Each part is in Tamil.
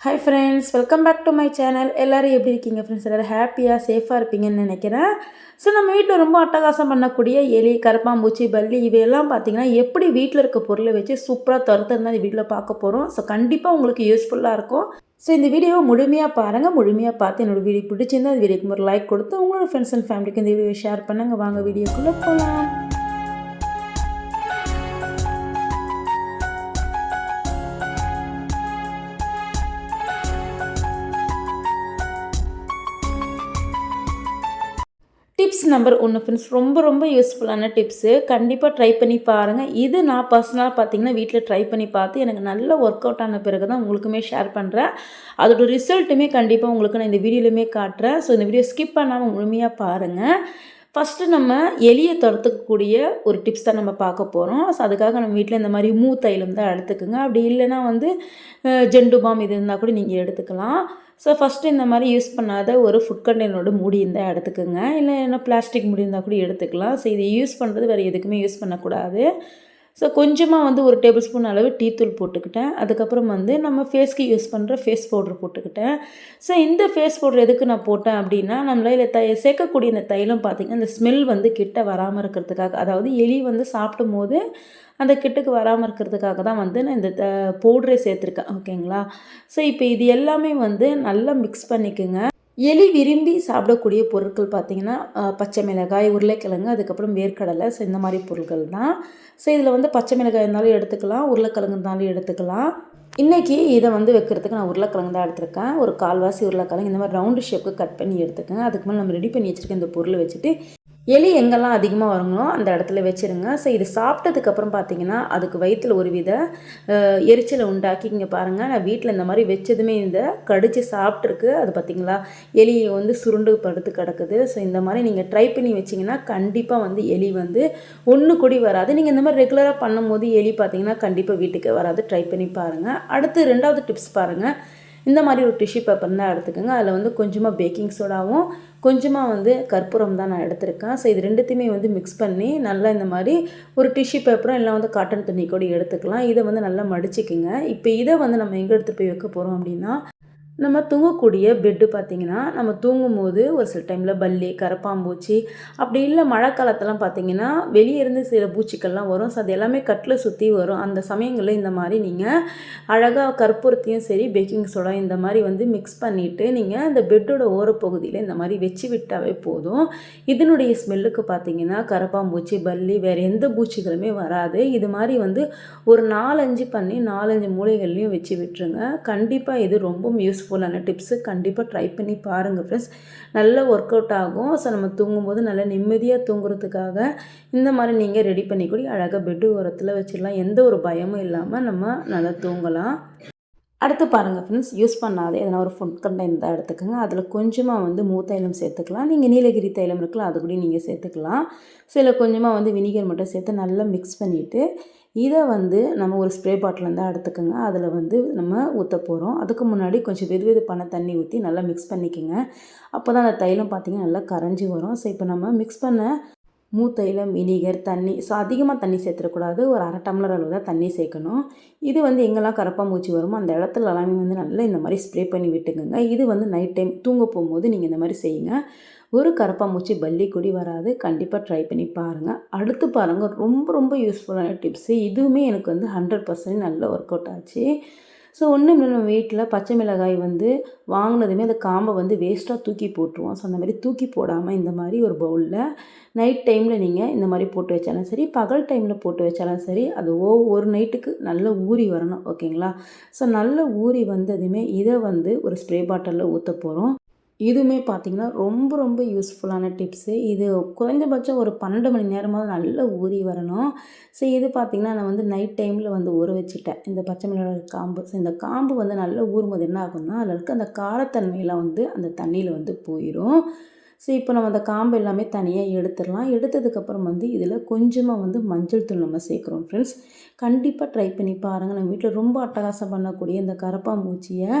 Hi friends welcome back to my channel எல்லோரும் எப்படி இருக்கீங்க ஃப்ரெண்ட்ஸ் எல்லோரும் ஹாப்பியாக சேஃபாக இருப்பீங்கன்னு நினைக்கிறேன். ஸோ நம்ம வீட்டில் ரொம்ப அட்டகாசம் பண்ணக்கூடிய எலி கரப்பாம்பூச்சி பல்லி இவையெல்லாம் பார்த்தீங்கன்னா எப்படி வீட்டில் இருக்க பொருளை வச்சு சூப்பராக துரத்துறது அது வீட்டில் பார்க்க போகிறோம் ஸோ கண்டிப்பாக உங்களுக்கு யூஸ்ஃபுல்லாக இருக்கும். ஸோ இந்த வீடியோவை முழுமையாக பாருங்கள் முழுமையாக பார்த்து என்னோடய வீடியோ பிடிச்சிருந்தா அந்த வீடியோக்கு ஒரு லைக் கொடுத்து உங்களோட ஃப்ரெண்ட்ஸ் அண்ட் ஃபேமிலிக்கு இந்த வீடியோ ஷேர் பண்ணுங்கள் வாங்க வீடியோக்குள்ளே போகலாம் டிப்ஸ் நம்பர் ஒன்று ஃப்ரெண்ட்ஸ் ரொம்ப ரொம்ப யூஸ்ஃபுல்லான டிப்ஸு கண்டிப்பாக ட்ரை பண்ணி பாருங்கள் இது நான் பர்சனலாக பார்த்தீங்கன்னா வீட்டில் ட்ரை பண்ணி பார்த்து எனக்கு நல்ல ஒர்க் அவுட் ஆன பிறகு தான் உங்களுக்குமே ஷேர் பண்ணுறேன் அதோட ரிசல்ட்டுமே கண்டிப்பாக உங்களுக்கு நான் இந்த வீடியோலையுமே காட்டுறேன். ஸோ இந்த வீடியோ ஸ்கிப் பண்ணாமல் முழுமையாக பாருங்கள் ஃபஸ்ட்டு நம்ம எளிய துரத்துக்கக்கூடிய ஒரு டிப்ஸ் தான் நம்ம பார்க்க போகிறோம் ஸோ அதுக்காக நம்ம வீட்டில் இந்த மாதிரி மூ தைலம் தான் எடுத்துக்கோங்க. அப்படி இல்லைன்னா வந்து ஜெண்டு பாம் இது இருந்தால் கூட நீங்கள் எடுத்துக்கலாம். ஸோ ஃபஸ்ட்டு இந்த மாதிரி யூஸ் பண்ணாத ஒரு ஃபுட் கண்டெய்னரோட மூடி இருந்தால் எடுத்துக்கோங்க. இல்லை என்ன பிளாஸ்டிக் மூடி இருந்தால் கூட எடுத்துக்கலாம். ஸோ இதை யூஸ் பண்ணுறது வேறு எதுக்குமே யூஸ் பண்ணக்கூடாது. ஸோ கொஞ்சமாக வந்து ஒரு டேபிள் ஸ்பூன் அளவு டீ தூள் போட்டுக்கிட்டேன். அதுக்கப்புறம் வந்து நம்ம ஃபேஸ்க்கு யூஸ் பண்ணுற ஃபேஸ் பவுடர் போட்டுக்கிட்டேன். ஸோ இந்த ஃபேஸ் பவுடர் எதுக்கு நான் போட்டேன் அப்படின்னா நம்மள இல்லை தை சேர்க்கக்கூடிய இந்த தைலம் பார்த்திங்கன்னா இந்த ஸ்மெல் வந்து கிட்ட வராமல் இருக்கிறதுக்காக அதாவது எலி வந்து சாப்பிடும் போது அந்த கிட்டுக்கு வராமல் இருக்கிறதுக்காக தான் வந்து நான் இந்த பவுடரை சேர்த்துருக்கேன். ஓகேங்களா ஸோ இப்போ இது எல்லாமே வந்து நல்லா மிக்ஸ் பண்ணிக்கோங்க. எலி விரும்பி சாப்பிடக்கூடிய பொருட்கள் பார்த்திங்கன்னா பச்சை மிளகாய் உருளைக்கிழங்கு அதுக்கப்புறம் வேர்க்கடலை. ஸோ இந்த மாதிரி பொருட்கள் தான். ஸோ இதில் வந்து பச்சை மிளகாய் இருந்தாலும் எடுத்துக்கலாம் உருளைக்கிழங்கு இருந்தாலும் எடுத்துக்கலாம். இன்றைக்கி இதை வந்து வைக்கிறதுக்கு நான் உருளைக்கிழங்கு தான் எடுத்திருக்கேன். ஒரு கால்வாசி உருளைக்கிழங்கு இந்த மாதிரி ரவுண்டு ஷேப்புக்கு கட் பண்ணி எடுத்துக்கேன் அதுக்கு மேலே நம்ம ரெடி பண்ணி வச்சுருக்க இந்த பொருளை வச்சுட்டு எலி எங்கெல்லாம் அதிகமாக வருங்களோ அந்த இடத்துல வச்சுருங்க. ஸோ இது சாப்பிட்டதுக்கப்புறம் பார்த்தீங்கன்னா அதுக்கு வயிற்றில் ஒரு வித எரிச்சலை உண்டாக்கி இங்கே பாருங்கள் நான் வீட்டில் இந்த மாதிரி வச்சதுமே இந்த கடித்து சாப்பிட்ருக்கு அது பார்த்திங்களா எலி வந்து சுருண்டு படுத்து கிடக்குது. ஸோ இந்த மாதிரி நீங்கள் ட்ரை பண்ணி வச்சிங்கன்னா கண்டிப்பாக வந்து எலி வந்து ஒன்று கூடி வராது. நீங்கள் இந்த மாதிரி ரெகுலராக பண்ணும்போது எலி பார்த்தீங்கன்னா கண்டிப்பாக வீட்டுக்கு வராது. ட்ரை பண்ணி பாருங்கள் அடுத்து ரெண்டாவது டிப்ஸ் பாருங்கள் இந்த மாதிரி ஒரு டிஷ்யூ பேப்பர் தான் எடுத்துக்கோங்க. அதில் வந்து கொஞ்சமாக பேக்கிங் சோடாவும் கொஞ்சமாக வந்து கற்பூரம் தான் நான் எடுத்திருக்கேன். ஸோ இது ரெண்டுத்தையுமே வந்து மிக்ஸ் பண்ணி நல்லா இந்த மாதிரி ஒரு டிஷ்யூ பேப்பரும் இல்லை வந்து காட்டன் துணி கூட எடுத்துக்கலாம். இதை வந்து நல்லா மடிச்சிக்கோங்க. இப்போ இதை வந்து நம்ம எங்கே எடுத்து போய் வைக்க போகிறோம் அப்படின்னா நம்ம தூங்கக்கூடிய பெட்டு பார்த்திங்கன்னா நம்ம தூங்கும் போது ஒரு சில டைமில் பல்லி கரப்பாம்பூச்சி அப்படி இல்லை மழை காலத்தெல்லாம் பார்த்திங்கன்னா வெளியே இருந்து சில பூச்சிக்கள்லாம் வரும். ஸோ அது எல்லாமே கட்டில் சுற்றி வரும். அந்த சமயங்களில் இந்த மாதிரி நீங்கள் அழகாக கற்பூரத்தையும் சரி பேக்கிங் சோடா இந்த மாதிரி வந்து மிக்ஸ் பண்ணிவிட்டு நீங்கள் இந்த பெட்டோட ஓரப்பகுதியில் இந்த மாதிரி வச்சு விட்டாவே போதும். இதனுடைய ஸ்மெல்லுக்கு பார்த்திங்கன்னா கரப்பாம்பூச்சி பல்லி வேறு எந்த பூச்சிகளுமே வராது. இது மாதிரி வந்து ஒரு நாலஞ்சு பண்ணி நாலஞ்சு மூளைகள்லையும் வச்சு விட்டுருங்க. கண்டிப்பாக இது ரொம்பவும் யூஸ்ஃபுல் யூஸ்ஃபுல்லான டிப்ஸு கண்டிப்பாக ட்ரை பண்ணி பாருங்கள் ஃப்ரெண்ட்ஸ் நல்ல ஒர்க் அவுட் ஆகும். ஸோ நம்ம தூங்கும்போது நல்லா நிம்மதியாக தூங்குறதுக்காக இந்த மாதிரி நீங்கள் ரெடி பண்ணிக்கூடி அழகாக பெட்டு ஓரத்தில் வச்சிடலாம் எந்த ஒரு பயமும் இல்லாமல் நம்ம நல்லா தூங்கலாம். அடுத்து பாருங்கள் ஃப்ரெண்ட்ஸ் யூஸ் பண்ணாத எதனா ஒரு ஃபுட் கண்டெயின் தான் எடுத்துக்கோங்க. அதில் கொஞ்சமாக வந்து மூத்தைலம் சேர்த்துக்கலாம். நீங்கள் நீலகிரி தைலம் இருக்கலாம் அது கூட நீங்கள் சேர்த்துக்கலாம். சில கொஞ்சமாக வந்து வினிகர் மட்டும் சேர்த்து நல்லா மிக்ஸ் பண்ணிவிட்டு இதை வந்து நம்ம ஒரு ஸ்ப்ரே பாட்டில் இருந்தால் எடுத்துக்கோங்க. அதில் வந்து நம்ம ஊற்ற போகிறோம் அதுக்கு முன்னாடி கொஞ்சம் வெது வெதுப்பான தண்ணி ஊற்றி நல்லா மிக்ஸ் பண்ணிக்கோங்க. அப்போ தான் அந்த தைலம் பார்த்திங்கன்னா நல்லா கரைஞ்சி வரும். ஸோ இப்போ நம்ம மிக்ஸ் பண்ண மூத்தைலம் வினிகர் தண்ணி ஸோ அதிகமாக தண்ணி சேர்த்துடக்கூடாது. ஒரு அரை டம்ளர் அளவு தான் தண்ணி சேர்க்கணும். இது வந்து எங்கெல்லாம் கரப்பாம்பூச்சி வருமோ அந்த இடத்துல எல்லாமே வந்து நல்லா இந்த மாதிரி ஸ்ப்ரே பண்ணி விட்டுக்குங்க. இது வந்து நைட் டைம் தூங்க போகும்போது நீங்கள் இந்த மாதிரி செய்யுங்க. ஒரு கரப்பாம்பூச்சி பள்ளி கொடி வராது. கண்டிப்பாக ட்ரை பண்ணி பாருங்கள் அடுத்து பாருங்கள் ரொம்ப ரொம்ப யூஸ்ஃபுல்லான டிப்ஸு இதுவுமே எனக்கு வந்து ஹண்ட்ரட் பர்சன்ட் நல்ல ஒர்க் அவுட் ஆச்சு. ஸோ ஒன்றும் இல்லை நம்ம வீட்டில் பச்சை மிளகாய் வந்து வாங்கினதுமே அந்த காம்பை வந்து வேஸ்ட்டாக தூக்கி போட்டுருவோம். ஸோ அந்த மாதிரி தூக்கி போடாமல் இந்த மாதிரி ஒரு பவுலில் நைட் டைமில் நீங்கள் இந்த மாதிரி போட்டு வச்சாலும் சரி பகல் டைமில் போட்டு வச்சாலும் சரி அது ஓ ஒரு நைட்டுக்கு நல்ல ஊறி வரணும் ஓகேங்களா ஸோ நல்ல ஊறி வந்ததுமே இதை வந்து ஒரு ஸ்ப்ரே பாட்டிலில் ஊற்ற போகிறோம் இதுவுமே பார்த்திங்கன்னா ரொம்ப ரொம்ப யூஸ்ஃபுல்லான டிப்ஸு இது குறைஞ்சபட்சம் ஒரு பன்னெண்டு மணி நேரமாக நல்லா ஊறி வரணும். ஸோ இது பார்த்திங்கன்னா நான் வந்து நைட் டைமில் வந்து ஊற வச்சுட்டேன். இந்த பச்சை மிளகாய் காம்பு. ஸோ இந்த காம்பு வந்து நல்லா ஊறும்போது என்ன ஆகும்னா அதில் இருக்க அந்த காரத்தன்மையெல்லாம் வந்து அந்த தண்ணியில் வந்து போயிடும் ஸோ இப்போ நம்ம அந்த காம்பு எல்லாமே தனியாக எடுத்துடலாம். எடுத்ததுக்கப்புறம் வந்து இதில் கொஞ்சமாக வந்து மஞ்சள் தூள் நம்ம சேர்க்குறோம் ஃப்ரெண்ட்ஸ் கண்டிப்பாக ட்ரை பண்ணி பாருங்கள் நம்ம வீட்டில் ரொம்ப அட்டகாசம் பண்ணக்கூடிய இந்த கரப்பாம்பூச்சியை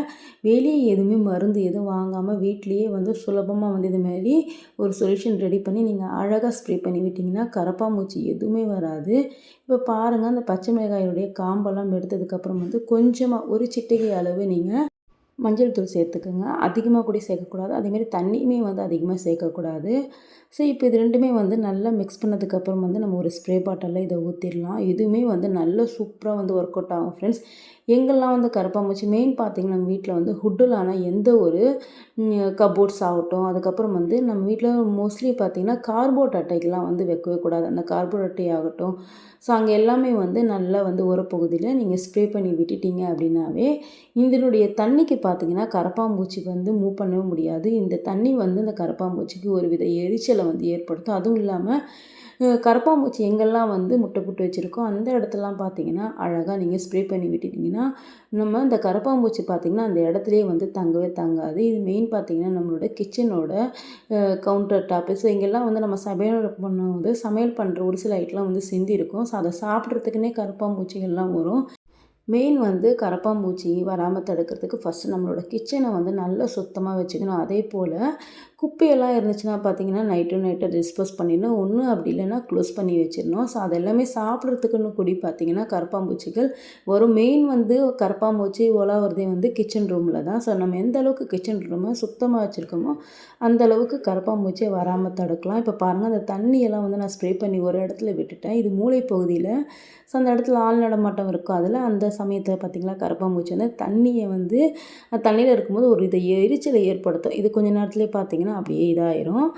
வெளியே எதுவுமே மருந்து எதுவும் வாங்காமல் வீட்லேயே வந்து சுலபமாக வந்து இதுமாரி ஒரு சொல்யூஷன் ரெடி பண்ணி நீங்கள் அழகாக ஸ்ப்ரே பண்ணி விட்டிங்கன்னா கரப்பாம்பூச்சி எதுவுமே வராது. இப்போ பாருங்கள் அந்த பச்சை மிளகாயுடைய காம்பெல்லாம் எடுத்ததுக்கப்புறம் வந்து கொஞ்சமாக ஒரு சிட்டிகை அளவு நீங்கள் மஞ்சள் தூள் சேர்த்துக்கோங்க. அதிகமாக கூட சேர்க்கக்கூடாது. அதேமாரி தண்ணியுமே வந்து அதிகமாக சேர்க்கக்கூடாது. ஸோ இப்போ இது ரெண்டுமே வந்து நல்லா மிக்ஸ் பண்ணதுக்கப்புறம் வந்து நம்ம ஒரு ஸ்ப்ரே பாட்டிலில் இதை ஊற்றிடலாம் இதுவுமே வந்து நல்ல சூப்பராக வந்து ஒர்க் அவுட் ஆகும் ஃப்ரெண்ட்ஸ் எங்கெல்லாம் வந்து கரப்பாம்பூச்சி மெயின் பார்த்திங்கன்னா நம்ம வீட்டில் வந்து ஹுட்டிலான எந்த ஒரு கபோர்ட்ஸ் ஆகட்டும் அதுக்கப்புறம் வந்து நம்ம வீட்டில் மோஸ்ட்லி பார்த்திங்கன்னா கார்போர்ட் அட்டைக்கெலாம் வந்து வைக்கவே கூடாது. அந்த கார்போர்ட் அட்டை ஆகட்டும். ஸோ அங்கே எல்லாமே வந்து நல்லா வந்து உரப்பகுதியில் நீங்கள் ஸ்ப்ரே பண்ணி விட்டுட்டீங்க அப்படின்னாவே இதனுடைய தண்ணிக்கு பார்த்திங்கன்னா கரப்பாம்பூச்சி வந்து மூவ் பண்ணவே முடியாது. இந்த தண்ணி வந்து இந்த கரப்பாம்பூச்சிக்கு ஒரு வித எரிச்சல் வந்து ஏற்படுத்தும். அதுவும் இல்லாமல் கரப்பாம்பூச்சி எங்கெல்லாம் வந்து முட்டை போட்டு வச்சுருக்கோ அந்த இடத்துலலாம் பார்த்தீங்கன்னா அழகாக நீங்கள் ஸ்ப்ரே பண்ணி விட்டுட்டிங்கன்னா நம்ம இந்த கரப்பாம்பூச்சி பார்த்திங்கன்னா அந்த இடத்துலையே வந்து தங்கவே தங்காது. இது மெயின் பார்த்திங்கன்னா நம்மளோட கிச்சனோட கவுண்டர் டாப்பு ஸோ இங்கெல்லாம் வந்து நம்ம சமையல் பண்ணும்போது சமையல் பண்ணுற ஒரு சில ஐட்டம்லாம் வந்து சிந்தி இருக்கும் ஸோ அதை சாப்பிட்றதுக்குன்னே கரப்பாம்பூச்சிகள்லாம் வரும். மெயின் வந்து கரப்பாம்பூச்சி வராமல் தடுக்கிறதுக்கு ஃபஸ்ட்டு நம்மளோட கிச்சனை வந்து நல்லா சுத்தமாக வச்சுக்கணும். அதே போல் குப்பையெல்லாம் இருந்துச்சுன்னா பார்த்தீங்கன்னா நைட்டு நைட்டு டிஸ்போஸ் பண்ணிடணும். ஒன்று அப்படி இல்லைன்னா க்ளோஸ் பண்ணி வச்சிடணும். ஸோ அது எல்லாமே சாப்பிட்றதுக்குன்னு கூடி பார்த்தீங்கன்னா கரப்பாம்பூச்சிகள் வரும். மெயின் வந்து கரப்பாம்பூச்சி உலாவுறதே வந்து கிச்சன் ரூமில் தான். ஸோ நம்ம எந்த அளவுக்கு கிச்சன் ரூமை சுத்தமாக வச்சுருக்கோமோ அந்த அளவுக்கு கரப்பாம்பூச்சியை வராமல் தடுக்கலாம். இப்போ பாருங்கள் அந்த தண்ணியெல்லாம் வந்து நான் ஸ்ப்ரே பண்ணி ஒரு இடத்துல விட்டுட்டேன். இது மூளை பகுதியில் ஸோ அந்த இடத்துல ஆள் நடமாட்டம் இருக்கும். அதில் அந்த சமயத்தில் பார்த்திங்களா கரப்பாம்பூச்சி வந்து தண்ணியை வந்து தண்ணியில் இருக்கும்போது ஒரு இதை எரிச்சலை ஏற்படுத்தும். இது கொஞ்ச நேரத்துலேயே பார்த்திங்கன்னா அப்படியே இதாயிரும்.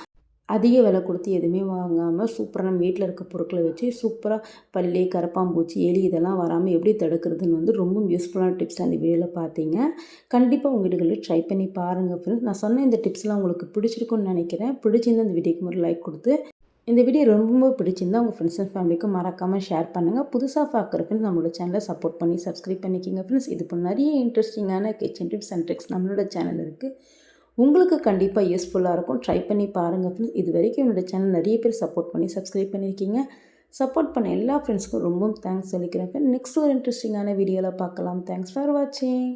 அதிக விலை கொடுத்து எதுவுமே வாங்காமல் சூப்பராக நம்ம வீட்டில் இருக்க பொருட்களை வச்சு சூப்பராக பல்லி கரப்பாம்பூச்சி எலி இதெல்லாம் வராமல் எப்படி தடுக்கிறதுன்னு வந்து ரொம்ப யூஸ்ஃபுல்லான டிப்ஸ் அந்த வீடியோவில் பார்த்தீங்க கண்டிப்பாக உங்கள் வீடுகளில் ட்ரை பண்ணி பாருங்கள் ஃப்ரெண்ட்ஸ் நான் சொன்ன இந்த டிப்ஸ்லாம் உங்களுக்கு பிடிச்சிருக்குன்னு நினைக்கிறேன். பிடிச்சிருந்த இந்த வீடியோக்கு ஒரு லைக் கொடுத்து இந்த வீடியோ ரொம்ப பிடிச்சிருந்தா உங்கள் ஃப்ரெண்ட்ஸ் அண்ட் ஃபேமிலிக்கும் மறக்காமல் ஷேர் பண்ணுங்கள் புதுசாக பார்க்குற ஃப்ரெண்ட்ஸ் நம்மளோட சேனலை சப்போர்ட் பண்ணி சப்ஸ்கிரைப் பண்ணிக்கிங்க. ஃப்ரெண்ட்ஸ் இது போல் நிறைய இன்ட்ரெஸ்டிங்கான கிச்சன் டிப்ஸ் அண்ட் ட்ரிக்ஸ் நம்மளோட சேனல் இருக்குது உங்களுக்கு கண்டிப்பாக யூஸ்ஃபுல்லாக இருக்கும். ட்ரை பண்ணி பாருங்கள் ஃப்ரெண்ட்ஸ் இது வரைக்கும் என்னோடய சேனல் நிறைய பேர் சப்போர்ட் பண்ணி சப்ஸ்கிரைப் பண்ணியிருக்கீங்க சப்போர்ட் பண்ண எல்லா ஃப்ரெண்ட்ஸ்க்கும் ரொம்பவும் தேங்க்ஸ் சொல்லிக்கிறேன் நெக்ஸ்ட் ஒரு இன்ட்ரெஸ்டிங்கான வீடியோவில் பார்க்கலாம். தேங்க்ஸ் ஃபார் வாட்சிங்